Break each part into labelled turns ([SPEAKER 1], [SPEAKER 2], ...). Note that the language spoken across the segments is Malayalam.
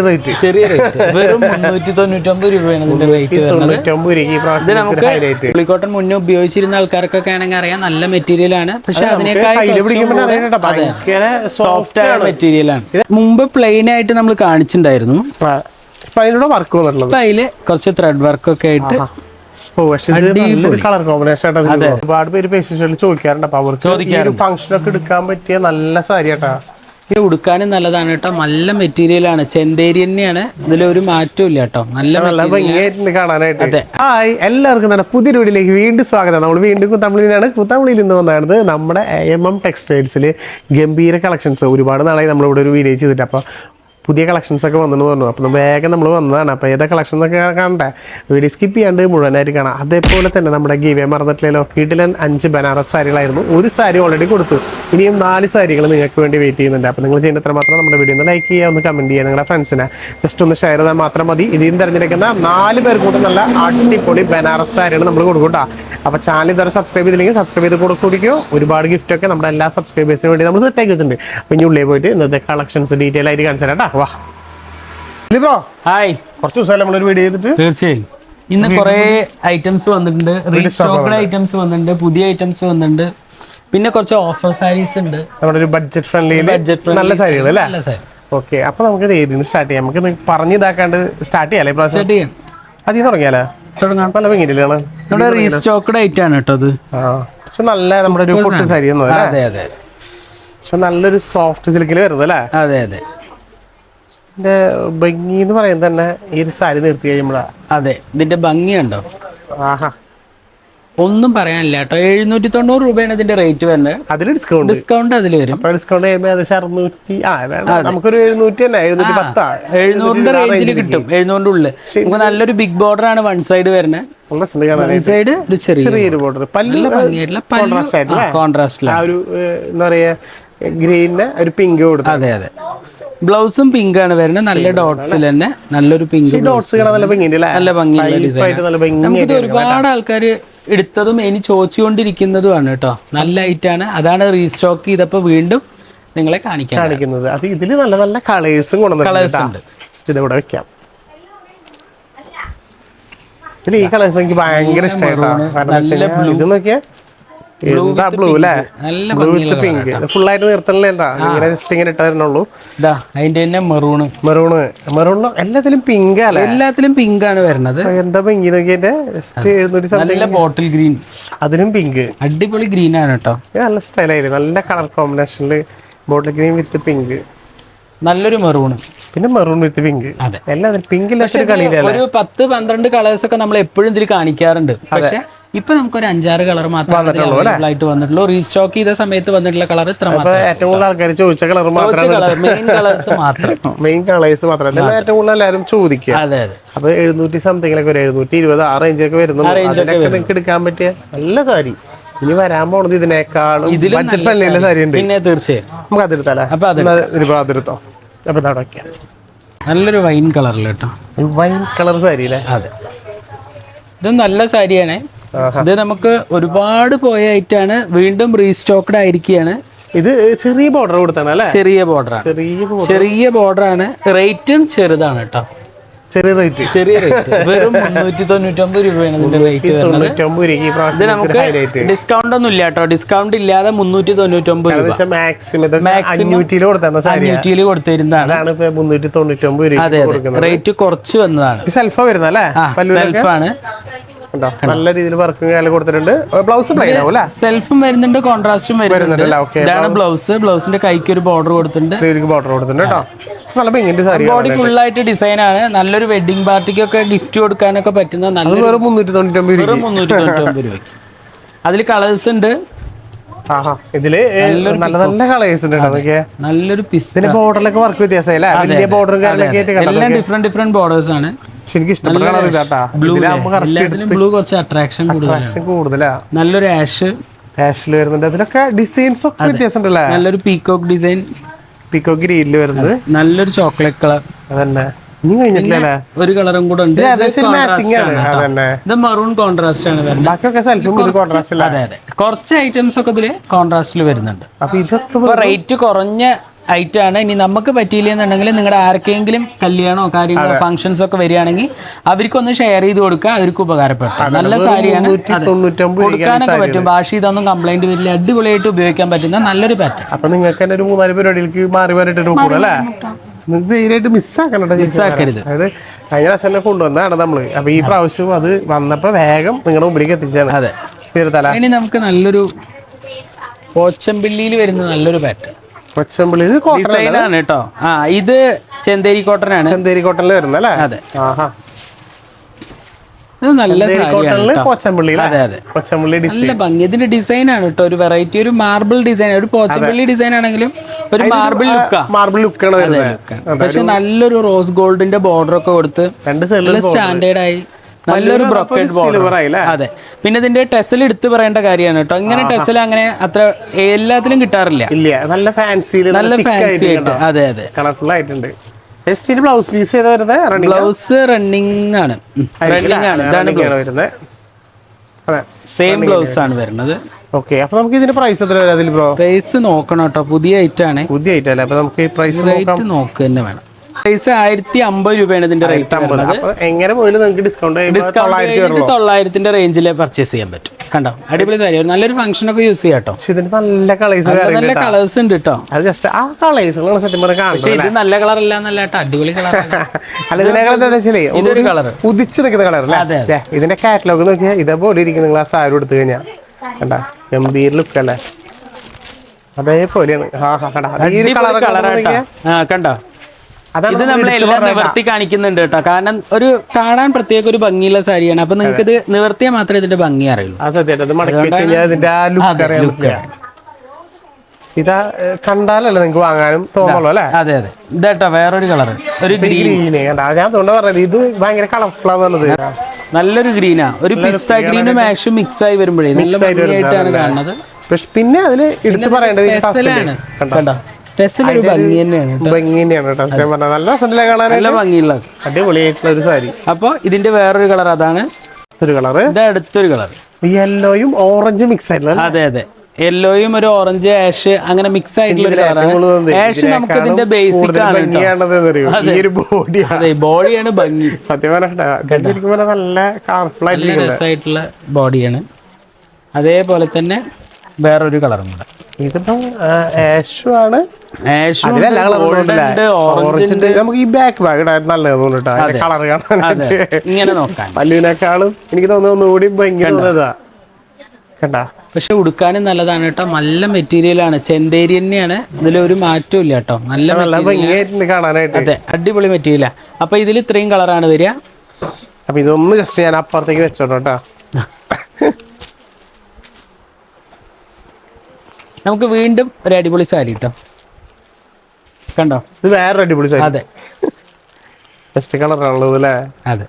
[SPEAKER 1] ചെറിയ റേറ്റ്
[SPEAKER 2] ചെറിയ റേറ്റ് വെറും മുന്നൂറ്റി തൊണ്ണൂറ്റൊമ്പത് രൂപയാണ് ഇതിന്റെ റേറ്റ് വരുന്നത്. നമുക്ക് പുള്ളിക്കോട്ടൻ മുന്നേ ഉപയോഗിച്ചിരുന്ന ആൾക്കാർക്കൊക്കെ ആണെങ്കിൽ അറിയാം നല്ല മെറ്റീരിയൽ ആണ്. പക്ഷെ അതിനേക്കാൾ സോഫ്റ്റ് ആയ മെറ്റീരിയൽ ആണ്. മുമ്പ് പ്ലെയിൻ ആയിട്ട് നമ്മൾ കാണിച്ചിട്ടുണ്ടായിരുന്നു.
[SPEAKER 1] അതിലൂടെ വർക്ക് വന്നിട്ടുള്ളത്.
[SPEAKER 2] അതിൽ കുറച്ച് ത്രെഡ് വർക്ക് ഒക്കെ ആയിട്ട്
[SPEAKER 1] കളർ കോമ്പിനേഷൻ ഒരുപാട് പേര് പേശിച്ചു ചോദിക്കാറുണ്ട്. അപ്പൊ അവർക്ക് ഈ ഫംഗ്ഷൻ ഒക്കെ എടുക്കാൻ പറ്റിയ നല്ല സാരി ആട്ടാ.
[SPEAKER 2] ഇത് ഉടുക്കാനും നല്ലതാണ് കേട്ടോ. നല്ല മെറ്റീരിയൽ ആണ്. ചെന്തേരി തന്നെയാണ്. ഇതിലൊരു മാറ്റവും ഇല്ല കേട്ടോ. നല്ല
[SPEAKER 1] കാണാനായിട്ട്. ഹായ്. എല്ലാവർക്കും തന്നെ പുതിയ വീടിലേക്ക് വീണ്ടും സ്വാഗതം. നമ്മൾ വീണ്ടും തമിഴിലാണ് കുത്തമ്പളിയിൽ നിന്ന് വന്നത് നമ്മുടെ എം എം ടെക്സ്റ്റൈൽസിൽ ഗംഭീര കളക്ഷൻസ് ഒരുപാട് നാളായി നമ്മളിവിടെ ഒരു വീഡിയോ ചെയ്തിട്ട്. അപ്പോൾ പുതിയ കളക്ഷൻസ് ഒക്കെ വന്നെന്ന് പറഞ്ഞു. അപ്പം വേഗം നമ്മൾ വന്നതാണ്. അപ്പോൾ ഏതാ കളക്ഷൻ ഒക്കെ കാണണ്ടേ? വീഡിയോ സ്കിപ്പ് ചെയ്യാണ്ട് മുഴുവനായിട്ട് കാണാം. അതേപോലെ തന്നെ നമ്മുടെ ഗീവേ മറന്നിട്ടില്ലല്ലോ? കിടിലൻ അഞ്ച് ബനാറസ് സാരികളായിരുന്നു. ഒരു സാരി ഓൾറെഡി കൊടുത്തു. ഇനിയും നാല് സാരികൾ നിങ്ങൾക്ക് വേണ്ടി വെയിറ്റ് ചെയ്യുന്നുണ്ട്. അപ്പോൾ നിങ്ങൾ ചെയ്യുന്നത്ര മാത്രം നമ്മുടെ വീഡിയോ ഒന്ന് ലൈക്ക് ചെയ്യുക ഒന്ന് കമന്റ് ചെയ്യുക നിങ്ങളുടെ ഫ്രണ്ട്സിനെ ജസ്റ്റ് ഒന്ന് ഷെയർ ചെയ്താൽ മാത്രം മതി. ഇതിൽ തിരഞ്ഞെടുക്കുന്ന നാല് പേർ കൂടെ നല്ല അടിപൊളി ബനാറസ് സാരികൾ നമ്മൾ കൊടുക്കും കേട്ടോ. അപ്പോൾ ചാനൽ ഇതുവരെ സബ്സ്ക്രൈബ് ചെയ്തില്ലെങ്കിൽ സബ്സ്ക്രൈബ് ചെയ്ത് കൊടുക്കുകയോ ഒരുപാട് ഗിഫ്റ്റ് ഒക്കെ നമ്മുടെ എല്ലാ സബ്സ്ക്രൈബേഴ്സിന് വേണ്ടി നമ്മൾ സെറ്റ് ആക്കി വെച്ചിട്ടുണ്ട്. അപ്പോൾ ഇനി ഉള്ളിൽ പോയിട്ട് ഇന്നത്തെ കളക്ഷൻസ് ഡീറ്റെയിൽ ആയിട്ട് കാണിച്ചു തരാം കേട്ടോ. വാ. Bro
[SPEAKER 2] hi.
[SPEAKER 1] കുറച്ച് ദിവസമായിട്ട് നമ്മളൊരു വീഡിയോ ചെയ്തിട്ട്?
[SPEAKER 2] തീർച്ചയായും. ഇന്ന് കുറെ ഐറ്റംസ് വന്നിട്ടുണ്ട്. റീസ്റ്റോക്കഡ് ഐറ്റംസ് വന്നിട്ടുണ്ട്. പുതിയ ഐറ്റംസ് വന്നിട്ടുണ്ട്. പിന്നെ കുറച്ച് ഓഫർ സാരീസ് ഉണ്ട്.
[SPEAKER 1] നമ്മുടെ ഒരു ബഡ്ജറ്റ് ഫ്രണ്ട്ലി
[SPEAKER 2] ബഡ്ജറ്റ്
[SPEAKER 1] നല്ല സാരികൾ അല്ലേ?
[SPEAKER 2] നല്ല സാരി
[SPEAKER 1] ഓക്കെ അപ്പൊ നമുക്ക് ഇത് സ്റ്റാർട്ട് ചെയ്യാം? നമുക്ക് പറഞ്ഞു ഇതാക്കാണ്ട് സ്റ്റാർട്ട് ചെയ്യാം പ്രാവശ്യം?
[SPEAKER 2] സ്റ്റാർട്ട് ചെയ്യാം.
[SPEAKER 1] അതിൽ തുടങ്ങിയാലേ തുടങ്ങിയാലോ?
[SPEAKER 2] തുടങ്ങാം.
[SPEAKER 1] പല ഭംഗിയിലാണ്
[SPEAKER 2] നമ്മുടെ റീസ്റ്റോക്കഡ് ഐറ്റം ആണ് കേട്ടോ അത്.
[SPEAKER 1] പക്ഷെ നല്ല നമ്മുടെ ഒരു പൊട്ട് സാരി
[SPEAKER 2] അതെ അതെ.
[SPEAKER 1] പക്ഷെ നല്ലൊരു സോഫ്റ്റ് സിൽക്കിൽ വരുന്നത് അല്ലേ?
[SPEAKER 2] അതെ അതെ.
[SPEAKER 1] ഇതിന്റെ ഭംഗി എന്ന് പറയുന്നത് തന്നെ ഈ ഒരു സാരി നിർത്തി കഴിയുമ്പോഴാ
[SPEAKER 2] അതെ ഇതിന്റെ ഭംഗിയുണ്ടോ?
[SPEAKER 1] ആഹാ.
[SPEAKER 2] ഒന്നും പറയാനില്ല കേട്ടോ. എഴുന്നൂറ്റി തൊണ്ണൂറ് രൂപയാണ് ഇതിന്റെ റേറ്റ് വരുന്നത്.
[SPEAKER 1] അതിൽ ഡിസ്കൗണ്ട്
[SPEAKER 2] ഡിസ്കൗണ്ട് അതിൽ വരും.
[SPEAKER 1] അപ്പൊ ഡിസ്കൗണ്ട് ചെയ്യുമ്പോൾ ഏകദേശം അറുന്നൂറ്റി ആ നമുക്കൊരു എഴുന്നൂറ്റി പത്താ
[SPEAKER 2] എഴുന്നൂറിന്റെ റേഞ്ചിൽ കിട്ടും. എഴുന്നൂറിന്റെ ഉള്ളിൽ നമുക്ക് നല്ലൊരു ബിഗ് ബോർഡർ ആണ് വൺ സൈഡ് വരുന്നത്. സൈഡ് ഒരു ചെറിയ
[SPEAKER 1] ചെറിയൊരു ബോർഡർ പല്ല്
[SPEAKER 2] ഭംഗിയായിട്ടുള്ള
[SPEAKER 1] കോൺട്രാസ്റ്റ് ആയിട്ടില്ലേ
[SPEAKER 2] കോൺട്രാസ്റ്റിലാണ്
[SPEAKER 1] ആ ഒരു എന്താ പറയാ ഗ്രീനിന് ഒരു പിങ്ക് കൊടുത്തു
[SPEAKER 2] അതെ അതെ. ബ്ലൗസും പിങ്ക് ആണ് വരുന്നത്. നല്ല ഡോട്ട്സിൽ തന്നെ നല്ലൊരു പിങ്ക്
[SPEAKER 1] ഡോട്ട്സ് നല്ല ഭംഗിയുണ്ട്
[SPEAKER 2] ഒരുപാട് ആൾക്കാർ എടുത്തതും ഇനി ചോദിച്ചുകൊണ്ടിരിക്കുന്നതുമാണ് കേട്ടോ. നല്ല ഐറ്റാണ് അതാണ് റീസ്റ്റോക്ക് ചെയ്തപ്പോൾ വീണ്ടും നിങ്ങളെ കാണിക്കാം
[SPEAKER 1] കാണിക്കുന്നത്. അത് ഇതിൽ നല്ല നല്ല കളേഴ്സും. കൊണ്ടുവന്നിട്ടുണ്ട് ഇവിടെ വെക്കാം. പിന്നെ ഈ കളേഴ്സ് എനിക്ക് ഭയങ്കര ഇഷ്ടമായിട്ടാണ് ഇത് നോക്കിയാ എന്താ ബ്ലൂ അല്ലേ
[SPEAKER 2] നല്ല
[SPEAKER 1] ബ്ലൂ വിത്ത് പിങ്ക് ഫുൾ ആയിട്ട് നിർത്തണില്ലേണ്ടാ ഇങ്ങനെ ജസ്റ്റ് ഇങ്ങനെ ഇട്ടായിരുന്നുള്ളൂ
[SPEAKER 2] അതിന്റെ തന്നെ മെറൂണ്
[SPEAKER 1] മെറൂണ് മെറൂണ് എല്ലാത്തിലും പിങ്ക് അല്ലേ?
[SPEAKER 2] എല്ലാത്തിലും പിങ്ക് ആണ് വരുന്നത്.
[SPEAKER 1] എന്താ പിങ്ക് നോക്കിയതിന്റെ ജസ്റ്റ് എഴുന്നൂറ്റി
[SPEAKER 2] നല്ല ബോട്ടിൽ ഗ്രീൻ
[SPEAKER 1] അതിലും പിങ്ക്
[SPEAKER 2] അടിപൊളി ഗ്രീൻ ആണ് കേട്ടോ.
[SPEAKER 1] നല്ല സ്റ്റൈലായിരുന്നു നല്ല കളർ കോമ്പിനേഷനിൽ ബോട്ടിൽ ഗ്രീൻ വിത്ത് പിങ്ക്
[SPEAKER 2] നല്ലൊരു മെറൂണ്
[SPEAKER 1] പിന്നെ മെറൂൺ വിത്ത് പിങ്ക്
[SPEAKER 2] അതെ.
[SPEAKER 1] പിങ്കിൽ
[SPEAKER 2] ഒരു പത്ത് പന്ത്രണ്ട് കളേഴ്സ് ഒക്കെ നമ്മൾ എപ്പോഴും ഇതിൽ കാണിക്കാറുണ്ട്. പക്ഷെ ഇപ്പൊ നമുക്ക് ഒരു അഞ്ചാറ് കളർ മാത്രമേ വന്നിട്ടുള്ളൂ റീസ്റ്റോക്ക് ചെയ്ത സമയത്ത് വന്നിട്ടുള്ള കളർ ഇത്ര
[SPEAKER 1] ഏറ്റവും കൂടുതൽ ആൾക്കാർ ചോദിച്ച കളർ
[SPEAKER 2] മാത്രം
[SPEAKER 1] മെയിൻ കളേഴ്സ് മാത്രം. ഇതെല്ലാം ഏറ്റവും കൂടുതൽ എല്ലാവരും ചോദിക്കുക.
[SPEAKER 2] അതെ അതെ.
[SPEAKER 1] അപ്പൊ എഴുന്നൂറ്റി സംതിങ്ങിലൊക്കെ ഒരു എഴുന്നൂറ്റി ഇരുപത് ആ റേഞ്ചൊക്കെ വരുന്നുണ്ട് അതിനൊക്കെ നിങ്ങൾക്ക് എടുക്കാൻ പറ്റിയ നല്ല സാരി. ഇനി വരാൻ പോണത് ഇതിനേക്കാളും ബഡ്ജറ്റ് ഫ്രണ്ട്ലി സാരി. ഉണ്ട്
[SPEAKER 2] പിന്നെ തീർച്ചയായും.
[SPEAKER 1] നമുക്ക് അതിരുത്താലേ
[SPEAKER 2] അപ്പൊ
[SPEAKER 1] അതിരുത്തോ അപ്പൊ ഇതവിടെ വെക്കാം.
[SPEAKER 2] നല്ലൊരു വൈൻ കളറിൽ കേട്ടോ.
[SPEAKER 1] വൈൻ കളർ സാരി അല്ലേ?
[SPEAKER 2] അതെ. ഇത് നല്ല സാരിയാണ്. ഇത് നമുക്ക് ഒരുപാട് പോയ ഐറ്റാണ്. വീണ്ടും റീസ്റ്റോക്ക്ഡ് ആയിരിക്കുകയാണ്.
[SPEAKER 1] ഇത് ചെറിയ ബോർഡർ കൊടുത്താണ് അല്ലേ?
[SPEAKER 2] ചെറിയ ബോർഡർ
[SPEAKER 1] ചെറിയ
[SPEAKER 2] ബോർഡർ ആണ്. റേറ്റും ചെറുതാണ് കേട്ടോ.
[SPEAKER 1] ചെറിയ റേറ്റ്
[SPEAKER 2] ചെറിയ റേറ്റ് വെറും മുന്നൂറ്റി തൊണ്ണൂറ്റൊമ്പത് രൂപയാണ് ഇതിന്റെ റേറ്റ് വരുന്നത്. നമുക്ക് ഡിസ്കൗണ്ട് ഒന്നും ഇല്ല കേട്ടോ. ഡിസ്കൗണ്ട് ഇല്ലാതെ മുന്നൂറ്റി തൊണ്ണൂറ്റൊമ്പത് രൂപ
[SPEAKER 1] അഞ്ഞൂറ്റിയിൽ
[SPEAKER 2] കൊടുത്തിരുന്നതാണ്. അതെ റേറ്റ് കുറച്ച് വന്നതാണ്. സെൽഫാണ്
[SPEAKER 1] നല്ല രീതിയിൽ വർക്കും കാലം കൊടുത്തിട്ടുണ്ട്. ബ്ലൗസ് പ്ലെയിൻ ആവും അല്ലേ
[SPEAKER 2] സെൽഫും വരുന്നുണ്ട് കോൺട്രാസ്റ്റും വരുന്നുണ്ട്. ഇതാണ് ബ്ലൗസ് ബ്ലൗസിന്റെ കൈക്ക് ഒരു ബോർഡർ കൊടുത്തിട്ടുണ്ട്.
[SPEAKER 1] സ്ലീവിലേക്ക് ബോർഡർ കൊടുത്തിട്ടുണ്ട് കേട്ടോ. നല്ല ഭംഗിന്റെ സാരി
[SPEAKER 2] ബോഡി ഫുൾ ആയിട്ട് ഡിസൈൻ ആണ്. നല്ലൊരു വെഡിങ് പാർട്ടിക്കൊക്കെ ഗിഫ്റ്റ് കൊടുക്കാനൊക്കെ പറ്റുന്ന നല്ല
[SPEAKER 1] വെറും മുന്നൂറ്റി
[SPEAKER 2] രൂപയ്ക്ക്. അതിൽ കളേഴ്സ് ഉണ്ട്.
[SPEAKER 1] ഇതിൽ നല്ല നല്ല കളേഴ്സ് ഉണ്ട്
[SPEAKER 2] നല്ലൊരു പിസ്ത
[SPEAKER 1] ബോർഡറിലൊക്കെ വർക്ക് വ്യത്യാസമല്ലേ വലിയ ബോർഡറും
[SPEAKER 2] എല്ലാം ഡിഫറെന്റ് ഡിഫറെന്റ് ബോർഡേഴ്സ് ആണ്.
[SPEAKER 1] പക്ഷെ എനിക്ക് ഇഷ്ടപ്പെട്ട കളർ ഇതാട്ടാ.
[SPEAKER 2] ബ്ലൂ കുറച്ച് അട്രാക്ഷൻ കൂടുതലാണ്.
[SPEAKER 1] അട്രാക്ഷൻ കൂടുതലാ.
[SPEAKER 2] നല്ലൊരു ആഷ്
[SPEAKER 1] ആഷിൽ വരുന്നുണ്ട്. അതിലൊക്കെ ഡിസൈൻസ് ഒക്കെ
[SPEAKER 2] നല്ലൊരു പീകോക്ക് ഡിസൈൻ
[SPEAKER 1] പിക്കോ ഗ്രീനിൽ വരുന്നത്.
[SPEAKER 2] നല്ലൊരു ചോക്ലേറ്റ് കളർ
[SPEAKER 1] അതന്നെ.
[SPEAKER 2] ഒരു കളറും കൂടെ ഉണ്ട്.
[SPEAKER 1] ഇത്
[SPEAKER 2] മറൂൺ കോൺട്രാസ്റ്റ് ആണ്. കുറച്ച് ഐറ്റംസ് ഒക്കെ ഇതിൽ കോൺട്രാസ്റ്റിൽ വരുന്നുണ്ട്.
[SPEAKER 1] അപ്പൊ ഇതൊക്കെ
[SPEAKER 2] റേറ്റ് കുറഞ്ഞ ഐറ്റം ആണ് ഇനി നമുക്ക് പറ്റിയില്ല എന്നുണ്ടെങ്കിൽ നിങ്ങളുടെ ആർക്കെങ്കിലും കല്യാണോ കാര്യങ്ങളോ ഫംഗ്ഷൻസ് ഒക്കെ വരികയാണെങ്കിൽ അവർക്കൊന്ന് ഷെയർ ചെയ്ത് കൊടുക്കുക. അവർക്ക് ഉപകാരപ്പെടും നല്ല സാരിയാണ്. കൊടുക്കാനൊക്കെ പറ്റും. ഭാഷ ഇതൊന്നും കംപ്ലൈന്റ് വരില്ല. അടിപൊളിയായിട്ട് ഉപയോഗിക്കാൻ പറ്റുന്ന നല്ലൊരു പാറ്റേൺ
[SPEAKER 1] അപ്പൊ നിങ്ങൾക്ക് തന്നെ ഒരു മൂന്നാൽ പരിപാടികൾക്ക് മാറി മാറിയിട്ട് അല്ലേ ധൈര്യമായിട്ട് മിസ്സാക്കണ്ട
[SPEAKER 2] മിസ്സാക്കരുത്.
[SPEAKER 1] അതായത് കഴിഞ്ഞ പ്രാവശ്യം കൊണ്ടുവന്നതാണ് നമ്മൾ. അപ്പൊ ഈ പ്രാവശ്യം അത് വന്നപ്പോ വേഗം നിങ്ങളുടെ മുമ്പിലേക്ക് എത്തിച്ചാണ്
[SPEAKER 2] അതെ.
[SPEAKER 1] തീർത്തല?
[SPEAKER 2] ഇനി നമുക്ക് നല്ലൊരു പോച്ചമ്പിള്ളിയിൽ വരുന്ന നല്ലൊരു പാറ്റേൺ
[SPEAKER 1] കൊച്ചമ്പിളി ഇത് കോട്ടൺ
[SPEAKER 2] ആണ് കേട്ടോ. ആ ഇത് ചെന്തേരി കോട്ടൺ ആണ്.
[SPEAKER 1] ചെന്തേരി കോട്ടണിൽ വരുന്ന അല്ലേ?
[SPEAKER 2] അതെ. നല്ല നല്ല ഭംഗി. ഇതിന്റെ ഡിസൈൻ ആണ് കേട്ടോ ഒരു വെറൈറ്റി ഒരു മാർബിൾ ഡിസൈൻ ഒരു പോച്ചമ്പള്ളി ഡിസൈൻ ആണെങ്കിലും ഒരു മാർബിൾ ലുക്ക്
[SPEAKER 1] മാർബിൾ ലുക്കാണ്
[SPEAKER 2] പക്ഷെ നല്ലൊരു റോസ് ഗോൾഡിന്റെ ബോർഡർ ഒക്കെ കൊടുത്ത് സ്റ്റാൻഡേർഡ് ആയി. നല്ലൊരു ബ്രോക്കറ്റ് ബോർഡർ
[SPEAKER 1] ആയില്ലേ?
[SPEAKER 2] അതെ. പിന്നെ ഇതിന്റെ ടെസൽ എടുത്തു പറയേണ്ട കാര്യമാണ് കേട്ടോ. ഇങ്ങനെ ടെസൽ അങ്ങനെ അത്ര എല്ലാത്തിലും കിട്ടാറില്ല.
[SPEAKER 1] ഇല്ല നല്ല ഫാൻസി
[SPEAKER 2] നല്ല ഫാൻസി ആയിട്ട് അതെ അതെ.
[SPEAKER 1] കളർഫുൾ ആയിട്ടുണ്ട്. ബ്ലൗസ് പീസ്
[SPEAKER 2] ബ്ലൗസ് റണ്ണിങ് ആണ്. റണ്ണിങ് ആണ്. ഇതാണ് ബ്ലൗസ് സെയിം ബ്ലൗസ് ആണ്. വരുന്നത്.
[SPEAKER 1] ഓക്കെ അപ്പൊ നമുക്ക് ഇതിന്റെ പ്രൈസ് എത്ര വരും അതിൽ ബ്രോ
[SPEAKER 2] പ്രൈസ് നോക്കണം കേട്ടോ. പുതിയ ഐറ്റം ആണ്.
[SPEAKER 1] പുതിയ ഐറ്റം അല്ലേ? അപ്പൊ നമുക്ക് പ്രൈസ് നോക്കാം.
[SPEAKER 2] നോക്ക് നോക്കുക തന്നെ വേണം. പ്രൈസ് ആയിരത്തി അമ്പത് രൂപയാണ് ഇതിന്റെ റേറ്റ്
[SPEAKER 1] എങ്ങനെ പോയാലും നിങ്ങൾക്ക് ഡിസ്കൗണ്ട്
[SPEAKER 2] ഡിസ്കൗണ്ട് തൊള്ളായിരത്തിന്റെ റേഞ്ചിൽ പർച്ചേസ് ചെയ്യാൻ പറ്റും. കണ്ടോ? അടിപൊളി സാരി. നല്ലൊരു ഫംഗ്ഷൻ ഒക്കെ യൂസ് ചെയ്യാം കേട്ടോ.
[SPEAKER 1] നല്ല കളേഴ്സ്
[SPEAKER 2] നല്ല കളേഴ്സ് ഉണ്ട് കേട്ടോ.
[SPEAKER 1] അത് ജസ്റ്റ് ആ കളേഴ്സുകളാണ് സത്യം പറഞ്ഞാൽ
[SPEAKER 2] പക്ഷെ
[SPEAKER 1] കാണുന്നത്
[SPEAKER 2] ഇത് നല്ല കളർ അല്ല നല്ല അടിപൊളി കളർ
[SPEAKER 1] അല്ല ഇതിനേക്കാൾ എന്താ
[SPEAKER 2] ഇതൊരു കളർ
[SPEAKER 1] ഉദിച്ച് നിൽക്കുന്ന കളർ അല്ലേ? ഇതിന്റെ കാറ്റലോഗ് നോക്കിയാൽ ഇതേപോലെ ഇരിക്കും നിങ്ങൾ ആ സാരി എടുത്തു കഴിഞ്ഞാൽ കണ്ടാ? ഗംഭീർ ലുക്ക് അല്ലേ? അതേപോലെയാണ്. കണ്ട?
[SPEAKER 2] ഇത് നമ്മൾ എല്ലാം നിവർത്തി കാണിക്കുന്നുണ്ട് കേട്ടോ. കാരണം ഒരു കാണാൻ പ്രത്യേക ഒരു ഭംഗിയുള്ള സാരിയാണ്. അപ്പൊ നിങ്ങൾക്ക് ഇത് നിവർത്തിയാൽ മാത്രമേ ഇതിന്റെ ഭംഗി അറിയുള്ളൂ.
[SPEAKER 1] ഇതാ കണ്ടാലല്ലേ നിങ്ങൾക്ക് വാങ്ങാനും തോന്നുള്ളൂ അല്ലേ?
[SPEAKER 2] അതെ അതെ. ഇതാട്ടോ വേറൊരു കളർ ഒരു ഗ്രീൻ
[SPEAKER 1] ഞാൻ പറഞ്ഞത് ഇത് ഭയങ്കര കളർഫുൾ ആണെന്നുള്ളത്.
[SPEAKER 2] നല്ലൊരു ഗ്രീനാ ഒരു പിസ്ത ഗ്രീനും മാഷും മിക്സ് ആയി വരുമ്പോഴേ നല്ല ഭംഗിയായിട്ടാണ് കാണുന്നത്.
[SPEAKER 1] പിന്നെ അതിൽ എടുത്തു പറയേണ്ടത് കണ്ടോ?
[SPEAKER 2] ഒരു ഭംഗി തന്നെയാണ്
[SPEAKER 1] ഭംഗി തന്നെയാണ് കേട്ടോ. സത്യം പറഞ്ഞാൽ നല്ല രസത്തിലെ കാണാനായിട്ട്
[SPEAKER 2] നല്ല ഭംഗിയുള്ളത്
[SPEAKER 1] അടിപൊളിയായിട്ടുള്ള ഒരു സാരി.
[SPEAKER 2] അപ്പോൾ ഇതിന്റെ വേറൊരു കളർ അതാണ്?
[SPEAKER 1] ഒരു കളറ്
[SPEAKER 2] ഇത് അടുത്തൊരു കളർ.
[SPEAKER 1] യെല്ലോയും ഓറഞ്ച് മിക്സ് ആയിട്ടുള്ള
[SPEAKER 2] അതെ അതെ. യെല്ലോയും ഒരു ഓറഞ്ച് ആഷ് അങ്ങനെ മിക്സ് ആയിട്ടുള്ള കളറാണ്. ആഷ് നമുക്ക് ഇതിന്റെ ബേസിക് ആണ് ബോഡിയാണ് ഭംഗി.
[SPEAKER 1] സത്യം നല്ല
[SPEAKER 2] രസമായിട്ടുള്ള ബോഡിയാണ് അതേപോലെ തന്നെ വേറൊരു കളറും കൂടെ.
[SPEAKER 1] ഇതിപ്പം ആഷു ആണ്. നമുക്ക് ഈ ബാക്ക് ബാഗ് ഇടാൻ നല്ലത് കേട്ടോ. കളർ കാണാനായിട്ട്
[SPEAKER 2] ഇങ്ങനെ നോക്കാൻ.
[SPEAKER 1] പല്ലുവിനേക്കാളും എനിക്ക് തോന്നുന്നു ഒന്നുകൂടി തോന്നുന്നതാ കണ്ടാ?
[SPEAKER 2] പക്ഷെ ഉടുക്കാനും നല്ലതാണ് കേട്ടോ. നല്ല മെറ്റീരിയൽ ആണ്. ചെന്തേരി തന്നെയാണ്. ഇതിലൊരു മാറ്റവും ഇല്ല കേട്ടോ. നല്ല.
[SPEAKER 1] കാണാനായിട്ട്.
[SPEAKER 2] അതെ അടിപൊളി മെറ്റീരിയലാ അപ്പൊ ഇതിൽ ഇത്രയും കളറാണ് വരിക.
[SPEAKER 1] അപ്പൊ ഇതൊന്ന് ജസ്റ്റ് ഞാൻ അപ്പുറത്തേക്ക് വെച്ചോട്ടോ
[SPEAKER 2] നമുക്ക് വീണ്ടും ഒരു അടിപൊളി സാരി കേട്ടോ. കണ്ടോ?
[SPEAKER 1] ഇത് വേറെ അടിപൊളി സൈഡ്
[SPEAKER 2] അതെ.
[SPEAKER 1] ബെസ്റ്റ് കളർ ഉള്ളത് അല്ലേ?
[SPEAKER 2] അതെ.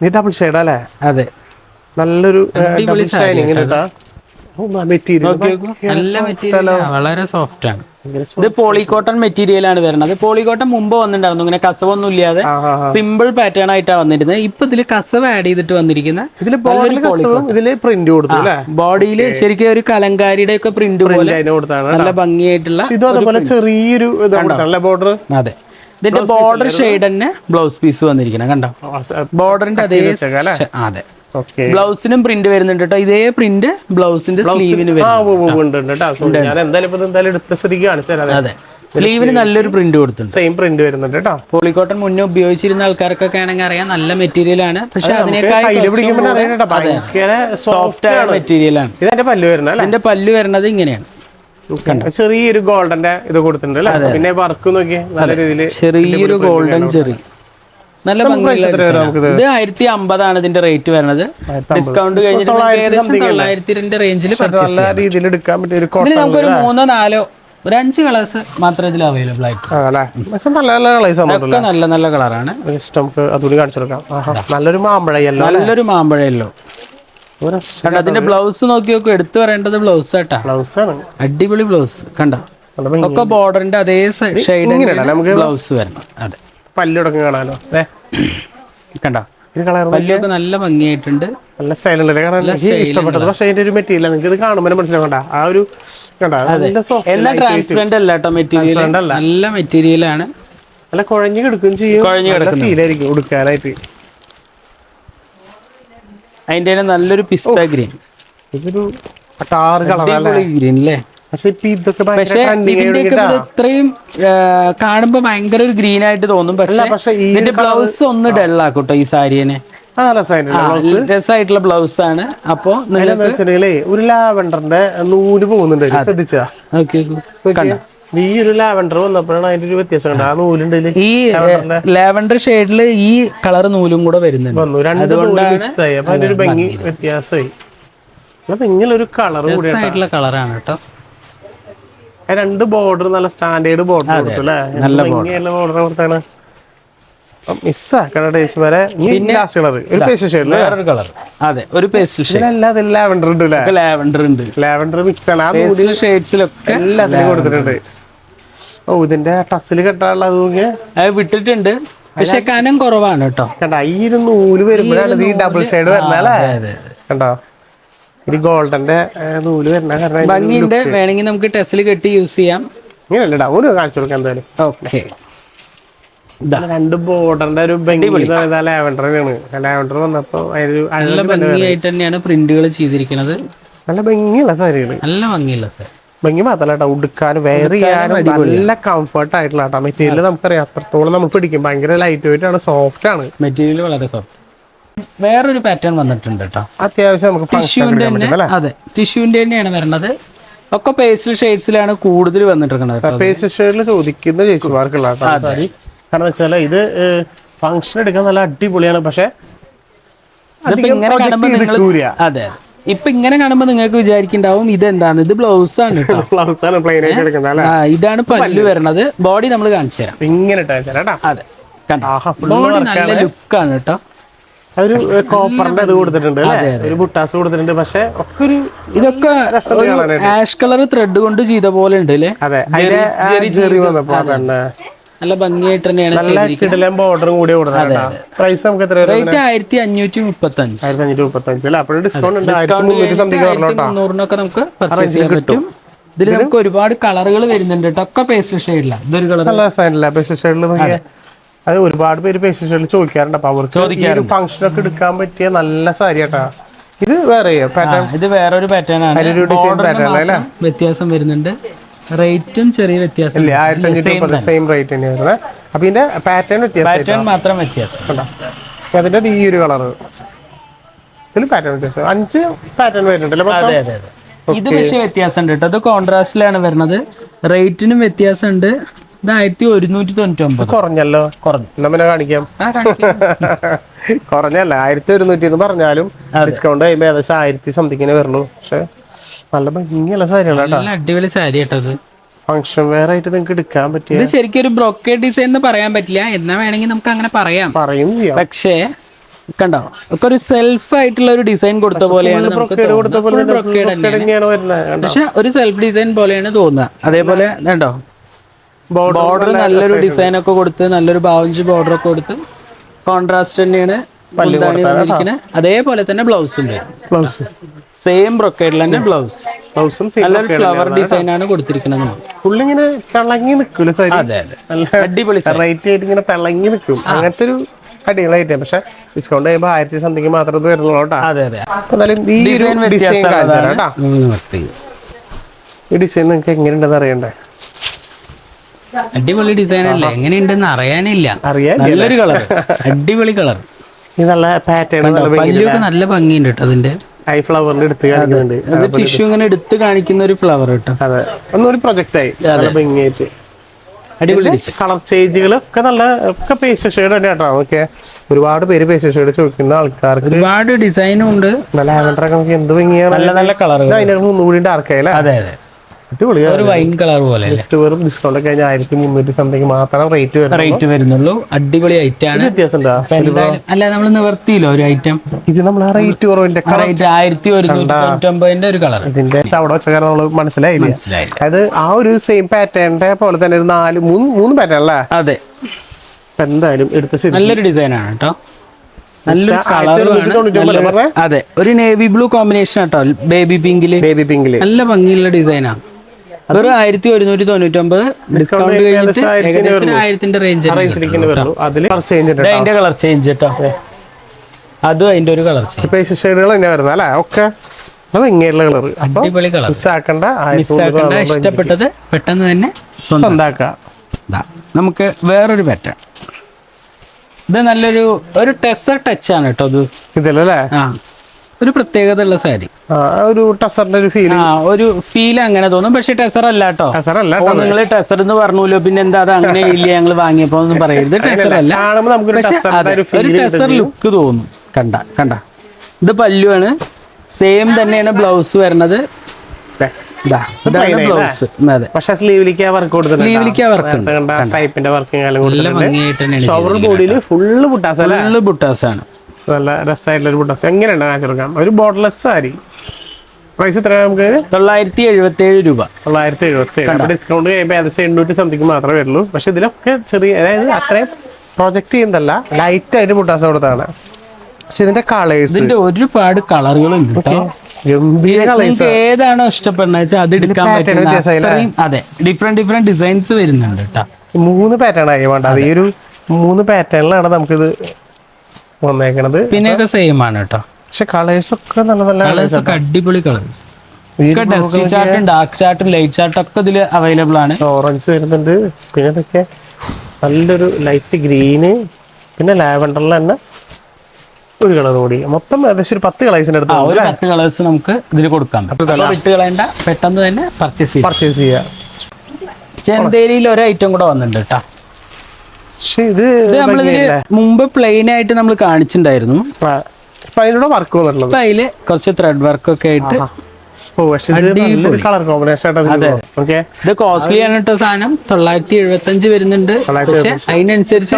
[SPEAKER 1] നീ ഡബിൾ ഷെയ്ഡ് അല്ലേ?
[SPEAKER 2] അതെ.
[SPEAKER 1] നല്ലൊരു ഡബിൾ ഷൈനിങ് കേട്ടാ.
[SPEAKER 2] നല്ല മെറ്റീരിയൽ വളരെ സോഫ്റ്റ് ആണ്. ഇത് പോളിക്കോട്ടൺ മെറ്റീരിയൽ ആണ് വരുന്നത്. പോളിക്കോട്ടൺ മുമ്പ് വന്നിട്ടുണ്ടായിരുന്നു. ഇങ്ങനെ കസവൊന്നും ഇല്ലാതെ സിമ്പിൾ പാറ്റേൺ ആയിട്ടാണ് വന്നിരുന്നത്. ഇപ്പൊ ഇതിൽ കസവ് ആഡ് ചെയ്തിട്ട് വന്നിരിക്കുന്ന ബോഡിയിൽ ശരിക്കും ഒരു കലങ്കാരിയുടെ ഒക്കെ പ്രിന്റ് പോലെ നല്ല ഭംഗിയായിട്ടുള്ള
[SPEAKER 1] ഇതും അതുപോലെ ചെറിയൊരു ഇതാണ് ബോർഡർ
[SPEAKER 2] അതെ. ഇതിന്റെ ബോർഡർ ഷെയ്ഡ് തന്നെ ബ്ലൗസ് പീസ് വന്നിരിക്കണം. കണ്ടോ? ബോർഡറിന്റെ അതേ അതെ. ബ്ലൗസിനും പ്രിന്റ് വരുന്നുണ്ട് കേട്ടോ ഇതേ പ്രിന്റ് ബ്ലൗസിന്റെ സ്ലീവിന്
[SPEAKER 1] ഞാൻ എന്തായാലും എന്തായാലും എടുത്ത സ്ഥിതിക്ക് കാണിച്ചു തരാം.
[SPEAKER 2] അതെ. സ്ലീവിന് നല്ലൊരു പ്രിന്റ് കൊടുത്തിട്ടുണ്ട്.
[SPEAKER 1] സെയിം പ്രിന്റ് വരുന്നുണ്ട് കേട്ടോ
[SPEAKER 2] പോളിക്കോട്ടൺ മുന്നേ ഉപയോഗിച്ചിരുന്ന ആൾക്കാർക്കൊക്കെ ആണെങ്കിൽ അറിയാം നല്ല മെറ്റീരിയൽ ആണ്. പക്ഷെ അതിനേക്കാൾ സോഫ്റ്റ് ആയ മെറ്റീരിയൽ ആണ്.
[SPEAKER 1] ഇതെന്റെ പല്ല് വരുന്നത്
[SPEAKER 2] ഇതിന്റെ പല്ല് വരുന്നത് ഇങ്ങനെയാണ്.
[SPEAKER 1] ചെറിയൊരു ഗോൾഡന്റെ ഇത് കൊടുത്തിട്ടുണ്ട് പിന്നെ വർക്ക് നോക്കിയേ നല്ല രീതിയിൽ
[SPEAKER 2] ചെറിയൊരു ഗോൾഡൻ ചെറി. നല്ല ഇത്? ആയിരത്തി അമ്പതാണ് ഇതിന്റെ റേറ്റ് വരുന്നത് ഡിസ്കൗണ്ട് കഴിഞ്ഞിട്ട് റേഞ്ചിൽ
[SPEAKER 1] നല്ല രീതിയിൽ എടുക്കാൻ പറ്റിയ
[SPEAKER 2] നമുക്കൊരു മൂന്നോ നാലോ ഒരു അഞ്ച് കളേഴ്സ് മാത്രമേ ഇതിൽ അവൈലബിൾ
[SPEAKER 1] ഇതൊക്കെ നല്ല നല്ല കളേഴ്സ് ആണ്
[SPEAKER 2] ഒക്കെ നല്ല നല്ല കളറാണ്
[SPEAKER 1] ജസ്റ്റ് നമുക്ക് അതുകൂടി കാണിച്ചു കൊടുക്കാം. നല്ലൊരു മാമ്പഴയല്ലോ
[SPEAKER 2] നല്ലൊരു മാമ്പഴയല്ലോ അതിന്റെ ബ്ലൗസ് നോക്കി നോക്കി എടുത്തു പറയേണ്ടത് ബ്ലൗസ് ആട്ടാ
[SPEAKER 1] ബ്ലൗസ് ആണ്.
[SPEAKER 2] അടിപൊളി ബ്ലൗസ് കണ്ടോ? ഒക്കെ ബോർഡറിന്റെ അതേ ഷെയ്ഡ് ബ്ലൗസ് വരണം. അതെ.
[SPEAKER 1] പല്ലടക്കം കാണാലോ? ഏ
[SPEAKER 2] കണ്ടോ? പല്ലൊക്കെ നല്ല ഭംഗിയായിട്ടുണ്ട്.
[SPEAKER 1] നല്ല സ്റ്റൈലുണ്ട്. കാരണം ഇഷ്ടപ്പെട്ടത്. പക്ഷെ അതിന്റെ ഒരു മെറ്റീരിയൽ നിങ്ങൾക്ക് ഇത് കാണുമ്പോൾ മനസ്സിലാവണ്ട ആ ഒരു കണ്ട?
[SPEAKER 2] എല്ലാം. ട്രാൻസ്പെറന്റ് അല്ല കേട്ടോ മെറ്റീരിയൽ
[SPEAKER 1] അല്ല.
[SPEAKER 2] നല്ല മെറ്റീരിയൽ ആണ്.
[SPEAKER 1] നല്ല കുഴഞ്ഞു കിടക്കും ചെയ്യും. കൊടുക്കാനായിട്ട് ഫീലായിരിക്കും ഉടുക്കാനായിട്ട്.
[SPEAKER 2] അതിന്റെ നല്ലൊരു പിസ്ത ഗ്രീൻ.
[SPEAKER 1] ഇതൊരു
[SPEAKER 2] ഗ്രീൻ അല്ലേ?
[SPEAKER 1] പക്ഷെ
[SPEAKER 2] ഇത്രയും കാണുമ്പോ ഭയങ്കര ഒരു ഗ്രീൻ ആയിട്ട് തോന്നും. പക്ഷെ
[SPEAKER 1] പക്ഷെ
[SPEAKER 2] ഇതിന്റെ ബ്ലൗസ് ഒന്ന് ഡൾ ആക്കട്ടോ ഈ
[SPEAKER 1] രസമായിട്ടുണ്ട്
[SPEAKER 2] രസമായിട്ടുള്ള ബ്ലൗസ് ആണ്. അപ്പോ
[SPEAKER 1] ഒരു ലാവണ്ടറിന്റെ നൂൽ പോകുന്നുണ്ട്. ശ്രദ്ധിച്ചാ? ഈ ഒരു ലാവൻഡർ വന്നപ്പോഴാണ് അതിന്റെ ഒരു വ്യത്യാസം ആ നൂലുണ്ട്.
[SPEAKER 2] ഈ ലാവണ്ടർ ഷെയ്ഡിൽ ഈ കളർ നൂലും കൂടെ വരുന്നുണ്ട്.
[SPEAKER 1] വന്നു. രണ്ട് മിക്സ് ആയി അപ്പൊ അതിന്റെ ഒരു ഭംഗി വ്യത്യാസമായി. അപ്പൊ ഇങ്ങനെ ഒരു കളർ കൂടി
[SPEAKER 2] കളറാണ് കേട്ടോ.
[SPEAKER 1] രണ്ട് ബോർഡർ നല്ല സ്റ്റാൻഡേർഡ് ബോർഡർ കൊടുത്തു അല്ലേ? നല്ല ബോർഡർ കൊടുത്താണ്.
[SPEAKER 2] അതെ ഒരു പേസ്റ്റൽ
[SPEAKER 1] ലാവൻഡർ ഉണ്ട്
[SPEAKER 2] ലാവൻഡർ ഉണ്ട്.
[SPEAKER 1] ലാവൻഡർ മിക്സ് ആണ്.
[SPEAKER 2] ഷെയ്ഡ്സിലൊക്കെ
[SPEAKER 1] കൊടുത്തിട്ടുണ്ട്. ഓ ഇതിന്റെ ടസ്സിൽ കെട്ടാനുള്ള അത്
[SPEAKER 2] വിട്ടിട്ടുണ്ട്. പക്ഷെ കനം കുറവാണ് കേട്ടോ.
[SPEAKER 1] കണ്ട ഈ ഒരു നൂൽ വരുമ്പോഴാണ് ഈ ഡബിൾ ഷെയ്ഡ് വരുന്നത് അല്ലേ? കണ്ടോ? ഇത് ഗോൾഡന്റെ നൂൽ വരുന്ന കാരണം
[SPEAKER 2] ഭംഗിയുണ്ട്. വേണമെങ്കിൽ നമുക്ക് ടെസ്റ്റിൽ കെട്ടി യൂസ് ചെയ്യാം.
[SPEAKER 1] ഇങ്ങനെയല്ല ഡൗൺ കാണിച്ചു കൊടുക്കാം എന്തായാലും.
[SPEAKER 2] ഓക്കെ.
[SPEAKER 1] രണ്ട് ബോർഡറിന്റെ ഒരു ഭംഗി ലാവൻഡറാണ് ലാവൻഡർ വന്നപ്പോ
[SPEAKER 2] നല്ല ഭംഗിയായിട്ട് തന്നെയാണ് പ്രിന്റുകൾ ചെയ്തിരിക്കുന്നത്.
[SPEAKER 1] നല്ല ഭംഗിയുള്ള സാരികൾ.
[SPEAKER 2] നല്ല ഭംഗിയുള്ള സാർ
[SPEAKER 1] ഭംഗി മാത്രല്ല കേട്ടോ ഉടുക്കാനും വെയർ ചെയ്യാനും നല്ല കംഫർട്ട് ആയിട്ടുള്ള മെറ്റീരിയൽ നമുക്കറിയാം. അത്രത്തോളം നമുക്ക് പിടിക്കും. ഭയങ്കര ലൈറ്റ് വെയിറ്റ് ആണ് സോഫ്റ്റ് ആണ്.
[SPEAKER 2] മെറ്റീരിയൽ വളരെ സോഫ്റ്റ് വേറൊരു പാറ്റേൺ വന്നിട്ടുണ്ട് കേട്ടോ
[SPEAKER 1] അത്യാവശ്യം നമുക്ക്
[SPEAKER 2] ടിഷ്യൂവിന്റെ തന്നെ അതെ. ടിഷ്യൂവിന്റെ തന്നെയാണ് വരുന്നത്. ഒക്കെ പേസ്റ്റൽ ഷെയ്ഡ്സിലാണ് കൂടുതൽ വന്നിട്ടിരിക്കുന്നത് പേസ്റ്റൽ
[SPEAKER 1] പേസ്റ്റ് ഷെയ്ഡിൽ ചോദിക്കുന്ന ചേച്ചിമാർക്കുള്ള കാരണം വെച്ചാൽ ഇത് ഫംഗ്ഷൻ എടുക്കാൻ നല്ല അടിപൊളിയാണ്. പക്ഷെ
[SPEAKER 2] ഇങ്ങനെ നിങ്ങൾ അതെ ഇപ്പൊ ഇങ്ങനെ കാണുമ്പോ നിങ്ങൾക്ക് വിചാരിക്കുണ്ടാവും ഇതെന്താണ്? ഇത് ബ്ലൗസ് ആണ്
[SPEAKER 1] ബ്ലൗസ് ആണ് പ്ലെയിൻ ആയിട്ട് എടുക്കുന്നത് അല്ലേ?
[SPEAKER 2] ആ, ഇതാണ് പല്ല് വരുന്നത് ബോഡി നമ്മൾ കാണിച്ചു തരാം
[SPEAKER 1] ഇങ്ങനെ ഇട്ടാ ചേട്ടാ.
[SPEAKER 2] അതെ കണ്ടോ? ബോഡി നല്ല ലുക്കാണ് കേട്ടോ
[SPEAKER 1] അതൊരു കോപ്പറിന്റെ ഇത് കൊടുത്തിട്ടുണ്ട് ഒരു ബുട്ടാസ് കൊടുത്തിട്ടുണ്ട്. പക്ഷെ ഒക്കെ ഒരു
[SPEAKER 2] ഇതൊക്കെ ആഷ് കളർ ത്രെഡ് കൊണ്ട് ചെയ്ത പോലെ ഉണ്ട് അല്ലേ?
[SPEAKER 1] അതെ ചെറിയ വന്നപ്പോ
[SPEAKER 2] നല്ല ഭംഗിയായിട്ട് തന്നെയാണ്
[SPEAKER 1] നല്ല കിടിലൻ ബോർഡറും കൂടി പ്രൈസ് നമുക്ക് എത്ര
[SPEAKER 2] റേറ്റ് ആയിരത്തി അഞ്ഞൂറ്റി മുപ്പത്തി അഞ്ച്
[SPEAKER 1] ആയിരത്തി അഞ്ഞൂറ്റി മുപ്പത്തഞ്ച് അല്ലേ അപ്പോൾ ഡിസ്കൗണ്ട് ഉണ്ട് ആയിരത്തി
[SPEAKER 2] മുന്നൂറിനൊക്കെ നമുക്ക് പർച്ചേസ് ചെയ്യാൻ പറ്റും. ഇതിൽ നമുക്ക് ഒരുപാട് കളറുകൾ വരുന്നുണ്ട് കേട്ടോ. ഒക്കെ പേസ്റ്റൽ ഷെയ്ഡിലാണ് ഇതൊരു കളർ
[SPEAKER 1] നല്ല രസമായിട്ടില്ല? പേസ്റ്റ് ഷെയ്ഡിൽ അത് ഒരുപാട് പേര് ഷെയ്ഡിൽ ചോദിക്കാറുണ്ട്. അപ്പൊ അവർക്ക് ചോദിക്കാറ് ഫംഗ്ഷൻ ഒക്കെ എടുക്കാൻ പറ്റിയ നല്ല സാരി കേട്ടാ ഇത് വേറെ പാറ്റേൺ
[SPEAKER 2] ഇത് ഒരു പാറ്റേൺ ആണ്.
[SPEAKER 1] ഡിസൈൻ പാറ്റേൺ അല്ലേ?
[SPEAKER 2] വ്യത്യാസം വരുന്നുണ്ട്. റേറ്റും ചെറിയ വ്യത്യാസം
[SPEAKER 1] ഇല്ല ആയിരത്തി അഞ്ഞൂറ്റി മുപ്പത് സെയിം റേറ്റ് തന്നെയായിരുന്നു അപ്പൊ ഇതിന്റെ പാറ്റേൺ വ്യത്യാസം
[SPEAKER 2] പാറ്റേൺ മാത്രം വ്യത്യാസം.
[SPEAKER 1] അതിന്റെ ഈ ഒരു കളർ ഇതിൽ പാറ്റേൺ വ്യത്യാസം. അഞ്ച് പാറ്റേൺ വരുന്നുണ്ടല്ലോ
[SPEAKER 2] അതെ അതെ ഇത് പക്ഷേ വ്യത്യാസം ഉണ്ട് കേട്ടോ. അത് കോൺട്രാസ്റ്റിലാണ് വരുന്നത്. റേറ്റിനും വ്യത്യാസമുണ്ട്. ഇത് ആയിരത്തി ഒരുന്നൂറ്റി തൊണ്ണൂറ്റി ഒമ്പത്
[SPEAKER 1] കുറഞ്ഞല്ലോ
[SPEAKER 2] കുറഞ്ഞു
[SPEAKER 1] നമ്മനെ കാണിക്കാം. കുറഞ്ഞല്ല ആയിരത്തി ഒരുന്നൂറ്റി എന്ന് പറഞ്ഞാലും ഡിസ്കൗണ്ട് കഴിയുമ്പോ ഏകദേശം ആയിരത്തി സംതിങ്ങിനെ വരുള്ളൂ. പക്ഷെ നല്ല ഭംഗിയുള്ള സാരികളാണ്
[SPEAKER 2] അടിപൊളി സാരി കേട്ടത്
[SPEAKER 1] ഫംഗ്ഷൻ വെയർ ആയിട്ട് നിങ്ങൾക്ക് എടുക്കാൻ പറ്റിയ
[SPEAKER 2] ഇത് ശരിക്കും ഒരു ബ്രോക്കേഡ് ഡിസൈൻ എന്ന് പറയാൻ പറ്റില്ല. എന്നാ വേണമെങ്കിൽ നമുക്ക് അങ്ങനെ പറയാം.
[SPEAKER 1] പറയും
[SPEAKER 2] പക്ഷേ കണ്ടോ? ഒക്കെ ഒരു സെൽഫ് ആയിട്ടുള്ള ഒരു ഡിസൈൻ കൊടുത്ത പോലെയാണ് പക്ഷെ ഒരു സെൽഫ് ഡിസൈൻ പോലെയാണ് തോന്നുക. അതേപോലെ കണ്ടോ?
[SPEAKER 1] ബോർഡർ
[SPEAKER 2] നല്ലൊരു ഡിസൈൻ ഒക്കെ കൊടുത്ത് നല്ലൊരു ബാവഞ്ച് ബോർഡർ ഒക്കെ കൊടുത്ത് കോൺട്രാസ്റ്റ് തന്നെയാണ് അതേപോലെ തന്നെ ബ്ലൗസും ഉണ്ട്.
[SPEAKER 1] ബ്ലൗസ്
[SPEAKER 2] സെയിം ബ്രൊക്കേഡിൽ തന്നെ ബ്ലൗസ്
[SPEAKER 1] ബ്ലൗസും
[SPEAKER 2] നല്ലൊരു ഫ്ലവർ ഡിസൈൻ ആണ് കൊടുത്തിരിക്കുന്നത്.
[SPEAKER 1] ഫുള്ളിങ്ങനെ തിളങ്ങി നിൽക്കൂല
[SPEAKER 2] അതെ അതെ. അടിപൊളി
[SPEAKER 1] റേറ്റ് ആയിട്ട് ഇങ്ങനെ തിളങ്ങി നിൽക്കും അങ്ങനത്തെ ഒരു അടിപൊളിയായിട്ട് പക്ഷെ ഡിസ്കൗണ്ട് ചെയ്യുമ്പോൾ ആയിരത്തി സംതിങ് മാത്രമേ വരുന്നുള്ളൂ കേട്ടോ.
[SPEAKER 2] അതെ അതെ.
[SPEAKER 1] എന്നാലും ഈ ഒരു
[SPEAKER 2] ഡിസൈൻ
[SPEAKER 1] കാണിച്ചു കേട്ടോ. ഈ ഡിസൈൻ നിങ്ങൾക്ക് എങ്ങനെയുണ്ടെന്ന് അറിയണ്ടേ?
[SPEAKER 2] അടിപൊളി ഡിസൈൻ അല്ലേ? എങ്ങനെയുണ്ടെന്ന് അറിയാനില്ല. നല്ലൊരു കളർ അടിപൊളി കളർ
[SPEAKER 1] നല്ല പാറ്റേൺ
[SPEAKER 2] പല്ലൊക്കെ നല്ല ഭംഗിയുണ്ട് കേട്ടോ അതിന്റെ.
[SPEAKER 1] ഐ ഫ്ലവറിൽ എടുത്ത് കാണിക്കുന്നുണ്ട്.
[SPEAKER 2] ടിഷ്യൂ ഇങ്ങനെ എടുത്ത് കാണിക്കുന്ന ഒരു ഫ്ലവർ കേട്ടോ
[SPEAKER 1] അതെ. ഒന്നൊരു പ്രൊജക്റ്റ് ആയി. നല്ല ഭംഗിയായിട്ട്.
[SPEAKER 2] അടിപൊളി
[SPEAKER 1] കളർ ചേഞ്ചുകൾ ഒക്കെ നല്ല ഒക്കെ പേസ്റ്റ് ഷെയ്ഡ് തന്നെ കേട്ടോ ഓക്കെ. ഒരുപാട് പേര് പേസ്റ്റ് ഷെയ്ഡ് ചോദിക്കുന്ന ആൾക്കാർക്ക്
[SPEAKER 2] ഒരുപാട് ഡിസൈനും ഉണ്ട്.
[SPEAKER 1] നല്ല ലാവൻഡർ നമുക്ക് എന്ത് ഭംഗിയാണ്.
[SPEAKER 2] നല്ല നല്ല
[SPEAKER 1] കളർ അതിനൊക്കെ ഒന്നുകൂടി ഡാർക്ക് ആയല്ലേ
[SPEAKER 2] അതെ അതെ. ഒരു വൈൻ കളർ പോലെ
[SPEAKER 1] ജസ്റ്റ് വെറും ഡിസ്കൗണ്ട് ഒക്കെ കഴിഞ്ഞാൽ ആയിരത്തി മുന്നൂറ്റി സംതിങ് മാത്രം റേറ്റ്
[SPEAKER 2] റേറ്റ് വരുന്നുള്ളൂ. അടിപൊളി ഐറ്റം ആണ്. അല്ല നമ്മൾ നിവർത്തിയില്ലോ ഒരു ഐറ്റം
[SPEAKER 1] ഇത് നമ്മൾ ആ റേറ്റ് കുറവിന്റെ
[SPEAKER 2] ആയിരത്തി ഒരു കളർ
[SPEAKER 1] ഇതിന്റെ അവിടെ വെച്ച കാരണം നമ്മൾ
[SPEAKER 2] മനസ്സിലായി
[SPEAKER 1] അത് ആ ഒരു സെയിം പാറ്റേണിന്റെ പോലെ തന്നെ ഒരു നാല് മൂന്ന് മൂന്ന് പാറ്റേൺ അല്ലേ?
[SPEAKER 2] അതെ.
[SPEAKER 1] എന്തായാലും എടുത്ത
[SPEAKER 2] നല്ലൊരു ഡിസൈൻ ആണ് കേട്ടോ. നല്ലൊരു അതെ. ഒരു നേവി ബ്ലൂ കോമ്പിനേഷൻ ആട്ടോ ബേബി പിങ്കിൽ
[SPEAKER 1] ബേബി പിങ്കിൽ
[SPEAKER 2] നല്ല ഭംഗിയുള്ള ഡിസൈനാ ഒരു ആയിരത്തി ഒരുന്നൂറ്റി തൊണ്ണൂറ്റി ഒമ്പത് ഡിസ്കൗണ്ട് കഴിഞ്ഞിട്ട് ഏകദേശം ഒരു ആയിരത്തിന്റെ റേഞ്ച്
[SPEAKER 1] അതിൽ ചേഞ്ച് ഉണ്ട്
[SPEAKER 2] അതിന്റെ കളർ ചേഞ്ച് കേട്ടോ അതും അതിന്റെ ഒരു കളർ ചേഞ്ച്
[SPEAKER 1] പേശ് ഷെയ്ഡുകൾ തന്നെ വരുന്നത് അല്ലേ?
[SPEAKER 2] അടിപൊളി കളർ.
[SPEAKER 1] മിസ്സാക്കണ്ട
[SPEAKER 2] ഇഷ്ടപ്പെട്ടത് പെട്ടെന്ന് തന്നെ സ്വന്തം
[SPEAKER 1] സ്വന്താക്കാം.
[SPEAKER 2] നമുക്ക് വേറൊരു പാറ്റേൺ ഇത് നല്ലൊരു ഒരു ടെസർ ടച്ച് ആണ് കേട്ടോ ഇത്
[SPEAKER 1] ഇതിലല്ലേ
[SPEAKER 2] ആ. ഒരു പ്രത്യേകത ഉള്ള സാരി
[SPEAKER 1] ഒരു ടസറിന്റെ ഒരു ഫീൽ
[SPEAKER 2] ഒരു ഫീൽ അങ്ങനെ തോന്നും. പക്ഷെ ടെസർ അല്ല കേട്ടോ.
[SPEAKER 1] ടെസർ
[SPEAKER 2] അല്ല നിങ്ങൾ ടെസർ എന്ന് പറഞ്ഞല്ലോ പിന്നെ എന്താ അത് അങ്ങനെ ഇല്ല ഞങ്ങൾ വാങ്ങിയപ്പോ ഒന്നും പറയരുത്. ടെസർ അല്ല
[SPEAKER 1] ഒരു
[SPEAKER 2] ടെസർ ലുക്ക് തോന്നും. കണ്ട കണ്ട. ഇത് പല്ലുവാണ്. സെയിം തന്നെയാണ് ബ്ലൗസ് വരുന്നത്
[SPEAKER 1] പക്ഷെ സ്ലീവിലേക്ക് വർക്ക് കൊടുത്തിട്ടുണ്ട് ടൈപ്പിന്റെ ഷോവർ ബോഡിയിൽ ഫുള്ള് ബുട്ടാസ്
[SPEAKER 2] ഫുള്ള് ബുട്ടാസ് ആണ്.
[SPEAKER 1] നല്ല രസമായിട്ടുള്ള ഒരു ബുട്ടാസ്. എങ്ങനെയുണ്ട് കാണിച്ചെടുക്കാം ഒരു ബോട്ട്ലെസ് സാരി. പ്രൈസ് എത്ര നമുക്ക്
[SPEAKER 2] തൊള്ളായിരത്തി എഴുപത്തി ഏഴ് രൂപ.
[SPEAKER 1] തൊള്ളായിരത്തി എഴുപത്തി ഏഴ് ഡിസ്കൗണ്ട് കഴിയുമ്പോൾ ഏകദേശം എണ്ണൂറ്റി സംതിങ് മാത്രമേ വരുള്ളൂ. പക്ഷെ ഇതിലൊക്കെ ചെറിയ അതായത് അത്രയും പ്രൊജക്ട് ചെയ്യുന്നതല്ല ലൈറ്റ് ആയിട്ട് ബുട്ടാസ് കൊടുത്താണ് പക്ഷെ ഇതിന്റെ കളേഴ്സ്
[SPEAKER 2] ഇതിന്റെ ഒരുപാട് കളറുകളുണ്ട് ഏതാണോ ഇഷ്ടപ്പെടുന്നത് വെച്ചാൽ അത് എടുക്കാൻ പറ്റുന്ന അതെ ഡിഫറെന്റ് ഡിഫറെന്റ് ഡിസൈൻസ് വരുന്നുണ്ട് കേട്ടോ.
[SPEAKER 1] മൂന്ന് പാറ്റേൺ ആയി വേണ്ട. ഈ ഒരു മൂന്ന് പാറ്റേണിലാണ് നമുക്കിത് വന്നേക്കണത്.
[SPEAKER 2] പിന്നെയൊക്കെ സെയിം ആണ് കേട്ടോ
[SPEAKER 1] പക്ഷെ കളേഴ്സ് ഒക്കെ നല്ല നല്ല
[SPEAKER 2] കളേഴ്സ് ഒക്കെ അടിപൊളി കളേഴ്സ് ഡസ്റ്റി ചാർട്ടും ഡാർക്ക് ചാർട്ടും ലൈറ്റ് ചാർട്ടും ഒക്കെ ഇതിൽ അവൈലബിൾ ആണ്.
[SPEAKER 1] ഓറഞ്ച് വരുന്നുണ്ട്. പിന്നെ ഇതൊക്കെ നല്ലൊരു ലൈറ്റ് ഗ്രീന് പിന്നെ ലാവൻഡറിൽ തന്നെ ഒരു കളർ കൂടി. മൊത്തം ഏകദേശം ഒരു പത്ത് കളേഴ്സിന്റെ അടുത്ത്
[SPEAKER 2] ഒരു പത്ത് കളേഴ്സ് നമുക്ക് ഇതിൽ കൊടുക്കാം. വിട്ട് കളയണ്ട. പെട്ടെന്ന് തന്നെ പർച്ചേസ് ചെയ്യാം.
[SPEAKER 1] പർച്ചേസ് ചെയ്യാം.
[SPEAKER 2] ചെന്തേരിയിൽ ഒരു ഐറ്റം കൂടെ വന്നിട്ടുണ്ട് കേട്ടോ
[SPEAKER 1] ഇത്
[SPEAKER 2] മുമ്പ് പ്ലെയിൻ ആയിട്ട് നമ്മൾ കാണിച്ചിട്ടുണ്ടായിരുന്നു.
[SPEAKER 1] അതിലൂടെ വർക്ക് വന്നിട്ടുള്ളത്.
[SPEAKER 2] അപ്പൊ അതിൽ കുറച്ച് ത്രെഡ് വർക്ക് ഒക്കെ ആയിട്ട്
[SPEAKER 1] കളർ കോമ്പിനേഷൻ
[SPEAKER 2] ഇത് കോസ്റ്റ്ലി ആണ് കേട്ടോ സാധനം. തൊള്ളായിരത്തി എഴുപത്തി അഞ്ച് വരുന്നുണ്ട് അതിനനുസരിച്ച്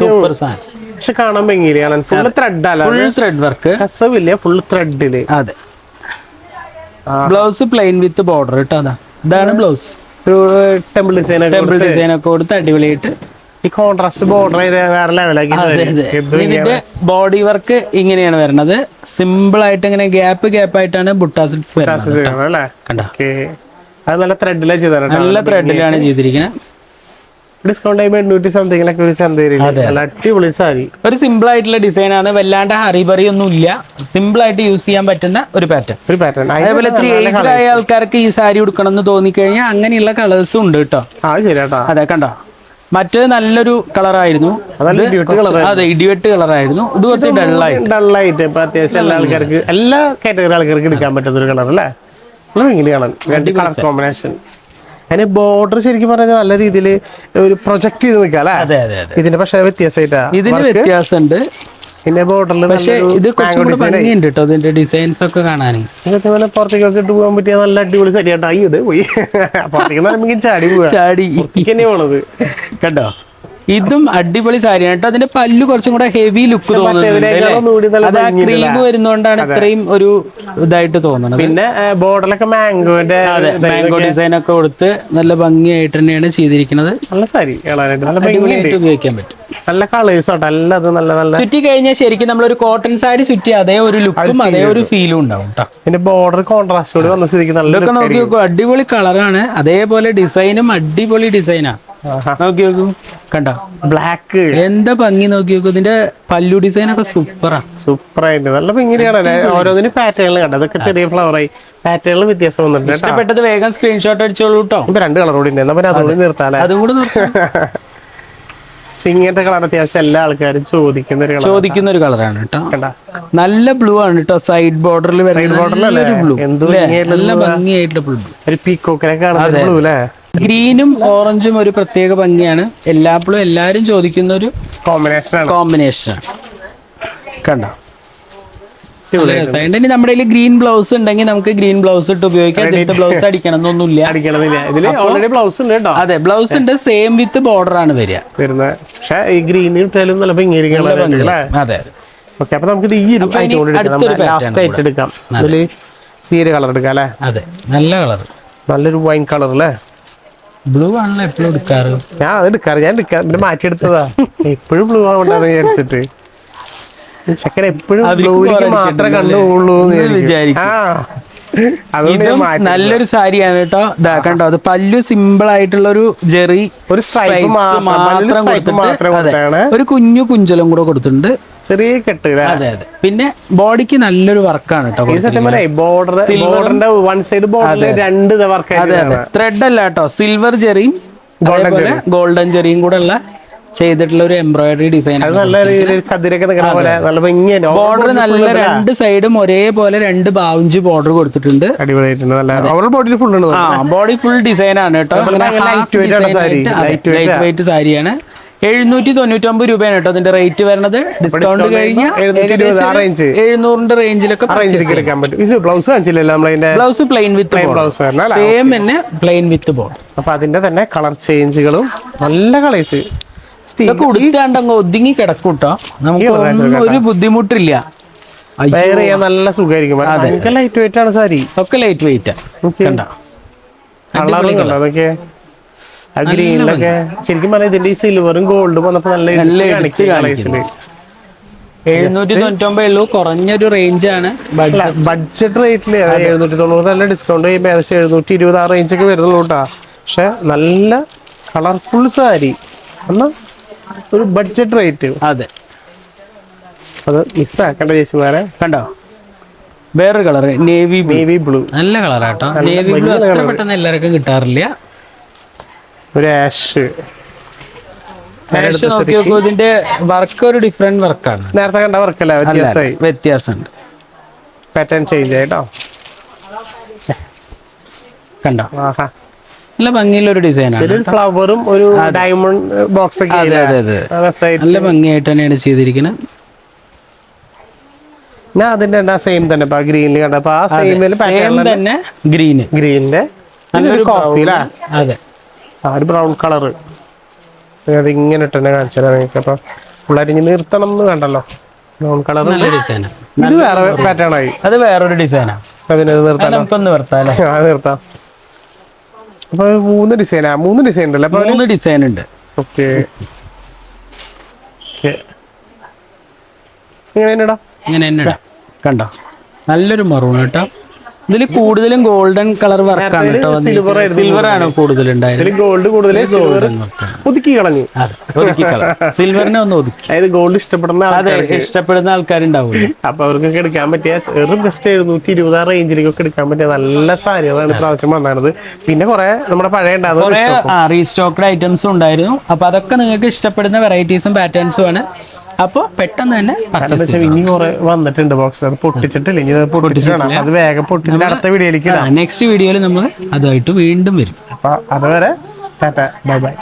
[SPEAKER 2] സൂപ്പർ സാധനം.
[SPEAKER 1] പക്ഷെ കാണാൻ ഫുൾ ത്രെഡ് അല്ല
[SPEAKER 2] ഫുൾ ത്രെഡ് വർക്ക്
[SPEAKER 1] കസവില്ല ഫുൾ ത്രെഡിൽ
[SPEAKER 2] അതെ. ബ്ലൗസ് പ്ലെയിൻ വിത്ത് ബോർഡർ കേട്ടോ അതാ. ഇതാണ് blouse
[SPEAKER 1] temple design
[SPEAKER 2] temple design ഒക്കെ കൊടുത്ത് അടിപൊളിയായിട്ട്
[SPEAKER 1] ഈ കോൺട്രാസ്റ്റ് ബോർഡർ വേറെ ലെവലാക്കി
[SPEAKER 2] അതെ അതെ. ഇതിന്റെ ബോഡി വർക്ക് ഇങ്ങനെയാണ് വരുന്നത്. സിമ്പിൾ ആയിട്ട് ഇങ്ങനെ ഗ്യാപ്പ് ഗ്യാപ്പ് ആയിട്ടാണ് ബുട്ടാസിഡ്സ് വരുന്നത്
[SPEAKER 1] അത് നല്ല ത്രെഡിലാണ് ചെയ്തത്
[SPEAKER 2] നല്ല ത്രെഡിലാണ് ചെയ്തിരിക്കുന്നത്
[SPEAKER 1] ഡിസ്കൗണ്ട് ചെയ്യുമ്പോൾ എണ്ണൂറ്റി സംതിങ്ങിലൊക്കെ ഒരു ചന്തയിൽ അടിപൊളി സാരി.
[SPEAKER 2] ഒരു സിമ്പിൾ ആയിട്ടുള്ള ഡിസൈൻ ആണ്. വല്ലാണ്ട് ഹറിബറി ഒന്നും ഇല്ല. സിമ്പിൾ ആയിട്ട് യൂസ് ചെയ്യാൻ പറ്റുന്ന ഒരു പാറ്റേൺ
[SPEAKER 1] ഒരു പാറ്റേൺ
[SPEAKER 2] അതേപോലെ ഇത്തിരി ഏജ്ഡ് ആയ ആൾക്കാർക്ക് ഈ സാരി ഉടുക്കണം എന്ന് തോന്നിക്കഴിഞ്ഞാൽ അങ്ങനെയുള്ള കളേഴ്സും ഉണ്ട് കേട്ടോ.
[SPEAKER 1] ആ കേട്ടോ
[SPEAKER 2] അതെ കണ്ടോ? മറ്റേത് നല്ലൊരു കളറായിരുന്നു. അതെ ഇടിവെട്ട് കളറായിരുന്നു. ഇത് കുറച്ച് ഡള്ളായി
[SPEAKER 1] ഡള്ളായിട്ട് ഇപ്പൊ അത്യാവശ്യം എല്ലാ ആൾക്കാർക്ക് എല്ലാ കാറ്റഗറി ആൾക്കാർക്ക് എടുക്കാൻ പറ്റുന്ന ഒരു കളർ അല്ലേ ഇങ്ങനെയാണ് രണ്ട് കളർ കോമ്പിനേഷൻ അതിന് ബോർഡർ ശരിക്കും പറഞ്ഞാൽ നല്ല രീതിയിൽ ഒരു പ്രൊജക്ട് ചെയ്ത് നിൽക്കാം അല്ലേ? ഇതിന്റെ പക്ഷേ വ്യത്യാസമായിട്ടാ
[SPEAKER 2] ഇതിന് വ്യത്യാസമുണ്ട്.
[SPEAKER 1] പിന്നെ ബോർഡറിൽ
[SPEAKER 2] പക്ഷേ ഇത് കുറച്ചും കൂടെ ഭംഗിയുണ്ട് കേട്ടോ ഇതിന്റെ ഡിസൈൻസ് ഒക്കെ കാണാൻ
[SPEAKER 1] ഇതൊക്കെ പുറത്തേക്കൊക്കെ ഇട്ട് പോകാൻ പറ്റിയ നല്ല അടിപൊളി ശരിയാട്ടാ അയ്യോ ഇത് പോയി. പുറത്തേക്ക് ചാടി
[SPEAKER 2] ചാടി.
[SPEAKER 1] പോണത്.
[SPEAKER 2] കണ്ടോ? ഇതും അടിപൊളി സാരിയാണ് കേട്ടോ. അതിന്റെ പല്ലു കുറച്ചും കൂടെ ഹെവി ലുക്ക്
[SPEAKER 1] തോന്നുന്നുണ്ട് നല്ല
[SPEAKER 2] അത് ആ ക്രീം വരുന്നോണ്ടാണ് ഇത്രയും ഒരു ഇതായിട്ട് തോന്നുന്നത്.
[SPEAKER 1] പിന്നെ ബോർഡറിലൊക്കെ മാംഗോന്റെ
[SPEAKER 2] മാംഗോ ഡിസൈൻ ഒക്കെ കൊടുത്ത് നല്ല ഭംഗിയായിട്ട് തന്നെയാണ് ചെയ്തിരിക്കുന്നത്.
[SPEAKER 1] നല്ല സാരി നല്ല ഭംഗിയുണ്ട്.
[SPEAKER 2] ഉപയോഗിക്കാൻ പറ്റും.
[SPEAKER 1] നല്ല കളേഴ്സ് ആട്ടോ. അത് നല്ല നല്ല
[SPEAKER 2] ചുറ്റി കഴിഞ്ഞാൽ ശരിക്കും നമ്മൾ ഒരു കോട്ടൺ സാരി ചുറ്റി അതേ ഒരു ലുക്കും അതേ ഒരു ഫീലും ഉണ്ടാവും
[SPEAKER 1] പിന്നെ ബോർഡർ കോൺട്രാസ്റ്റോട് വന്ന സ്ഥിതിക്ക് നല്ല
[SPEAKER 2] നോക്കി നോക്കൂ അടിപൊളി കളറാണ് അതേപോലെ ഡിസൈനും അടിപൊളി ഡിസൈനാ നോക്കി നോക്കൂ. കണ്ടോ?
[SPEAKER 1] ബ്ലാക്ക്
[SPEAKER 2] എന്താ ഭംഗി നോക്കി നോക്കൂ. ഇതിന്റെ പല്ലു ഡിസൈൻ ഒക്കെ സൂപ്പറാ.
[SPEAKER 1] സൂപ്പർ ആയിട്ട് നല്ല ഭംഗിയാണ്. ഓരോന്നിനും പാറ്റേണിൽ കണ്ടത് അതൊക്കെ ചെറിയ ഫ്ലവറായി പാറ്റേണിൽ വ്യത്യാസം വന്നിട്ടുണ്ട്
[SPEAKER 2] ഇഷ്ടപ്പെട്ടത് വേഗം സ്ക്രീൻഷോട്ട് അടിച്ചോളൂ കേട്ടോ
[SPEAKER 1] ഇപ്പൊ രണ്ട് കളർ കൂടി ഉണ്ട്. പിന്നെ അതുകൂടി നിർത്താലേ
[SPEAKER 2] അതും കൂടെ നോക്കാം.
[SPEAKER 1] പക്ഷെ ഇങ്ങനത്തെ കളർ അത്യാവശ്യം എല്ലാ ആൾക്കാരും ചോദിക്കുന്ന ഒരു
[SPEAKER 2] ചോദിക്കുന്ന ഒരു കളറാണ് കേട്ടോ
[SPEAKER 1] കണ്ട?
[SPEAKER 2] നല്ല ബ്ലൂ ആണ് കേട്ടോ സൈഡ് ബോർഡറിൽ
[SPEAKER 1] എന്തോ ഭംഗിയായിട്ടുള്ള
[SPEAKER 2] നല്ല ഭംഗിയായിട്ടുള്ള ബ്ലൂ
[SPEAKER 1] ഒരു പീക്കോക്കിനെ കാണുന്ന ബ്ലൂ അല്ലേ
[SPEAKER 2] ഗ്രീനും ഓറഞ്ചും ഒരു പ്രത്യേക ഭംഗിയാണ്. എല്ലാപ്പോഴും എല്ലാരും ചോദിക്കുന്ന ഒരു
[SPEAKER 1] കോമ്പിനേഷൻ
[SPEAKER 2] കോമ്പിനേഷൻ കണ്ടോ. ഇനി നമ്മുടെ കയ്യിൽ ഗ്രീൻ ബ്ലൗസ് ഉണ്ടെങ്കിൽ നമുക്ക് ഗ്രീൻ ബ്ലൗസ് ഇട്ട് ഉപയോഗിക്കാം. ഇതിന്റെ ബ്ലൗസ് അടിക്കണം എന്നൊന്നുമില്ല
[SPEAKER 1] ബ്ലൗസ് ഉണ്ട് കേട്ടോ.
[SPEAKER 2] അതെ ബ്ലൗസ് ഉണ്ട്. സെയിം വിത്ത് ബോർഡർ ആണ് വരിക.
[SPEAKER 1] പക്ഷെ ഈ ഗ്രീൻ ഇട്ടാലും നല്ല
[SPEAKER 2] അതെ.
[SPEAKER 1] ഓക്കെ അപ്പൊ നമുക്ക് ഈ ഒരു ലാസ്റ്റ് ആയിട്ട് എടുക്കാം. ഇതിൽ തീരെ കളർ എടുക്കാം അല്ലേ?
[SPEAKER 2] അതെ നല്ല കളർ
[SPEAKER 1] നല്ലൊരു വൈൻ കളർ അല്ലേ?
[SPEAKER 2] ബ്ലൂ ആണല്ലോ എപ്പോഴും എടുക്കാറ്.
[SPEAKER 1] ഞാൻ അത് എടുക്കാറ്. ഞാൻ എടുക്കാം പിന്നെ മാറ്റിയെടുത്തതാ. എപ്പോഴും ബ്ലൂ ആവണ്ടെന്ന് വിചാരിച്ചിട്ട്. ചക്കൻ എപ്പോഴും ബ്ലൂവിലേക്ക് മാത്രമേ
[SPEAKER 2] അടിക്കുന്നുണ്ടല്ലേ?
[SPEAKER 1] കണ്ടുപോകുള്ളൂ എന്ന് വിചാരിക്കും. ആ.
[SPEAKER 2] ഇതും. നല്ലൊരു സാരിയാണ് കേട്ടോ. ഇതാ കണ്ടോ അത് പല്ലു സിമ്പിൾ ആയിട്ടുള്ള ഒരു ജെറി
[SPEAKER 1] ഒരു മാത്രം.
[SPEAKER 2] ഒരു കുഞ്ഞു കുഞ്ചലും കൂടെ കൊടുത്തിട്ടുണ്ട്.
[SPEAKER 1] ചെറിയ കെട്ട്?
[SPEAKER 2] അതെ അതെ. പിന്നെ ബോഡിക്ക് നല്ലൊരു വർക്കാണ് കേട്ടോ
[SPEAKER 1] ഈ സത്യം ബോർഡർ ബോർഡറിന്റെ വൺ സൈഡ് ബോർഡറിൽ രണ്ട് വർക്ക്
[SPEAKER 2] അതെ അതെ. ത്രെഡ് അല്ല കേട്ടോ സിൽവർ ജെറിയും ഗോൾഡൻ ജെറിയും കൂടെ ഉള്ള ചെയ്തിട്ടുള്ള ഒരു എംബ്രോയിഡറി ഡിസൈൻ
[SPEAKER 1] നല്ല കതിരൊക്കെ പോലെ നല്ല ഭംഗിയാണ്
[SPEAKER 2] ബോർഡർ നല്ല രണ്ട് സൈഡും ഒരേപോലെ രണ്ട് ബാവുഞ്ച് ബോർഡർ കൊടുത്തിട്ടുണ്ട്.
[SPEAKER 1] അടിപൊളിയായിട്ടുണ്ട് നല്ല ബോഡിയിൽ ഫുൾ
[SPEAKER 2] ആ ബോഡി ഫുൾ ഡിസൈൻ ആണ് കേട്ടോ. ലൈറ്റ് വെയിറ്റ് സാരിയാണ് എഴുന്നൂറ്റി തൊണ്ണൂറ്റൊമ്പത് രൂപയാണ് കേട്ടോ അതിന്റെ റേറ്റ് വരുന്നത്. ഡിസ്കൗണ്ട്
[SPEAKER 1] കഴിഞ്ഞ.
[SPEAKER 2] എഴുന്നൂറിന്റെ റേഞ്ചിലൊക്കെ
[SPEAKER 1] blouse
[SPEAKER 2] blouse plain with
[SPEAKER 1] blouse
[SPEAKER 2] same തന്നെ പ്ലെയിൻ വിത്ത് ബോർഡ്
[SPEAKER 1] അപ്പൊ അതിന്റെ തന്നെ കളർ ചേഞ്ചുകളും നല്ല കളേഴ്സ്
[SPEAKER 2] ഇതൊക്കെ ഒതുങ്ങി കിടക്കൂട്ടോ. നമുക്ക് ഒരു ബുദ്ധിമുട്ടില്ല. അയ്യോ,
[SPEAKER 1] വെയർ ചെയ്യാൻ നല്ല സുഖമായിരിക്കും ലൈറ്റ് വെയിറ്റ് ആണ് സാരി.
[SPEAKER 2] ഒക്കെ ലൈറ്റ് വെയിറ്റ് കണ്ട?
[SPEAKER 1] കളറും കണ്ടോ അതൊക്കെ? ആ ഗ്രീനിലൊക്കെ? ശരിക്കും പറഞ്ഞാൽ ഇതിന്റെ ഈ സിൽവറും ഗോൾഡും വന്നപ്പോ നല്ല
[SPEAKER 2] എഴുന്നൂറ്റി തൊണ്ണൂറ്റൊമ്പത് ഉള്ളൂ. കുറഞ്ഞൊരു റേഞ്ച് ആണ്.
[SPEAKER 1] ബഡ്ജറ്റ് റേറ്റിൽ എഴുന്നൂറ്റി തൊണ്ണൂറ് നല്ല ഡിസ്കൗണ്ട് ചെയ്യുമ്പോൾ ഏകദേശം എഴുന്നൂറ്റി ഇരുപത് ആ റേഞ്ച് ഒക്കെ വരുന്നുള്ളൂ കേട്ടാ പക്ഷെ നല്ല കളർഫുൾ സാരി. എന്നാ ഒരു ബഡ്ജറ്റ് റേറ്റ്
[SPEAKER 2] അതെ.
[SPEAKER 1] അത് മിസ് ആക്കണ്ട വേറെ
[SPEAKER 2] കണ്ടോ? വേറൊരു കളർ നേവി
[SPEAKER 1] നേവി ബ്ലൂ
[SPEAKER 2] നല്ല കളറാട്ടോ നേവി ബ്ലൂ അത്ര പെട്ടെന്ന് എല്ലാവർക്കും കിട്ടാറില്ല.
[SPEAKER 1] ഒരു ആഷ്
[SPEAKER 2] ആഷ് നോക്കി നോക്കൂ ഇതിന്റെ വർക്ക് ഒരു ഡിഫറെന്റ് വർക്കാണ്
[SPEAKER 1] നേരത്തെ കണ്ട വർക്കല്ല വ്യത്യാസമായി.
[SPEAKER 2] വ്യത്യാസമുണ്ട്.
[SPEAKER 1] പാറ്റേൺ ചേഞ്ച് ആയിട്ടോ
[SPEAKER 2] കണ്ടോ?
[SPEAKER 1] ആഹാ.
[SPEAKER 2] നല്ല ഭംഗിയുള്ള ഒരു ഡിസൈനാണ്
[SPEAKER 1] ഫ്ലവറും ഒരു ഡയമണ്ട് ബോക്സ് ഒക്കെ
[SPEAKER 2] അതെ? അതെ. നല്ല ഭംഗിയായിട്ട് തന്നെയാണ് ചെയ്തിരിക്കുന്നത്
[SPEAKER 1] ഞാൻ അതിന്റെ സെയിം തന്നെ ഗ്രീനിൽ കണ്ടപ്പോ ആ സെയിമിൽ
[SPEAKER 2] സെയിം തന്നെ ഗ്രീന്
[SPEAKER 1] ഗ്രീനിന്റെ നല്ലൊരു കോഫി
[SPEAKER 2] അതെ.
[SPEAKER 1] ആ ഒരു ബ്രൗൺ കളറ് അത് ഇങ്ങനെ ഇട്ടെന്നെ കാണിച്ചാൽ നിങ്ങൾക്ക് അപ്പൊ. പിള്ളേരിഞ്ഞ് നിർത്തണം എന്ന് കണ്ടല്ലോ. ബ്രൗൺ കളർ
[SPEAKER 2] നല്ല ഡിസൈനാണ്
[SPEAKER 1] ഇത് വേറെ പാറ്റേൺ ആയി.
[SPEAKER 2] അത് വേറൊരു ഡിസൈനാണ്
[SPEAKER 1] അതിനത് നിർത്താം
[SPEAKER 2] നിർത്താം.
[SPEAKER 1] അപ്പൊ മൂന്ന് ഡിസൈനാ മൂന്ന് ഡിസൈൻ ഉണ്ടല്ലോ?
[SPEAKER 2] മൂന്ന് ഡിസൈൻ ഉണ്ട്.
[SPEAKER 1] ഓക്കെ ഇങ്ങനെ തന്നെ ഇടാം
[SPEAKER 2] ഇങ്ങനെ തന്നെ ഇടാം കണ്ടോ? നല്ലൊരു മറൂൺ കേട്ടോ ഇതിൽ കൂടുതലും ഗോൾഡൻ കളർ വർക്കാണ് കേട്ടോ
[SPEAKER 1] സിൽവർ
[SPEAKER 2] സിൽവർ ആണ് കൂടുതൽ ഉണ്ടായത്
[SPEAKER 1] ഗോൾഡ് കൂടുതൽ ഒതുക്കി കളഞ്ഞു.
[SPEAKER 2] ഒതുക്കി സിൽവറിനെ ഒന്ന് ഒതുക്കി.
[SPEAKER 1] അതായത് ഗോൾഡ് ഇഷ്ടപ്പെടുന്ന
[SPEAKER 2] അതെ
[SPEAKER 1] ആൾക്കാർക്ക്
[SPEAKER 2] ഇഷ്ടപ്പെടുന്ന ആൾക്കാരുണ്ടാവും
[SPEAKER 1] അപ്പൊ അവർക്കൊക്കെ എടുക്കാൻ പറ്റിയ വെറും ജസ്റ്റ് എഴുന്നൂറ്റി ഇരുപത് റേഞ്ചിലേക്കൊക്കെ എടുക്കാൻ പറ്റിയ നല്ല സാരികളാണ് പ്രാവശ്യം വന്നത്. പിന്നെ കുറെ നമ്മുടെ പഴയ
[SPEAKER 2] ആ റീസ്റ്റോക്ഡ് ഐറ്റംസും ഉണ്ടായിരുന്നു. അപ്പൊ അതൊക്കെ നിങ്ങൾക്ക് ഇഷ്ടപ്പെടുന്ന വെറൈറ്റീസും പാറ്റേൺസും ആണ്. അപ്പോൾ പെട്ടെന്ന് തന്നെ
[SPEAKER 1] ഇനി കുറെ വന്നിട്ടുണ്ട് ബോക്സ് അത് പൊട്ടിച്ചിട്ടില്ല. ഇനി അത് പൊട്ടിച്ചിട്ടാണ് അത് വേഗം പൊട്ടിച്ചിട്ട് അടുത്ത വീഡിയോയിലേക്ക്
[SPEAKER 2] നെക്സ്റ്റ് വീഡിയോയിൽ നമ്മൾ അതുമായിട്ട് വീണ്ടും വരും.
[SPEAKER 1] അപ്പോൾ അതുവരെ ടാറ്റ. Bye bye.